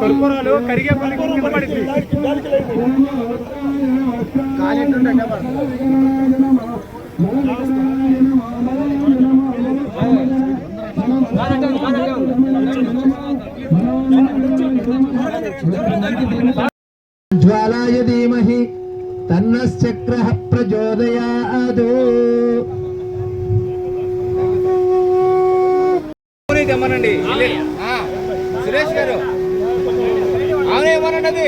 కొనుక్కోరాలు కరిగే పని కింద పడింది ज्वालाय धीमहि तन्नश्चक्रः प्रचोदयात् తెమ్మనండి సురేష్ గారు అవును ఏమనండి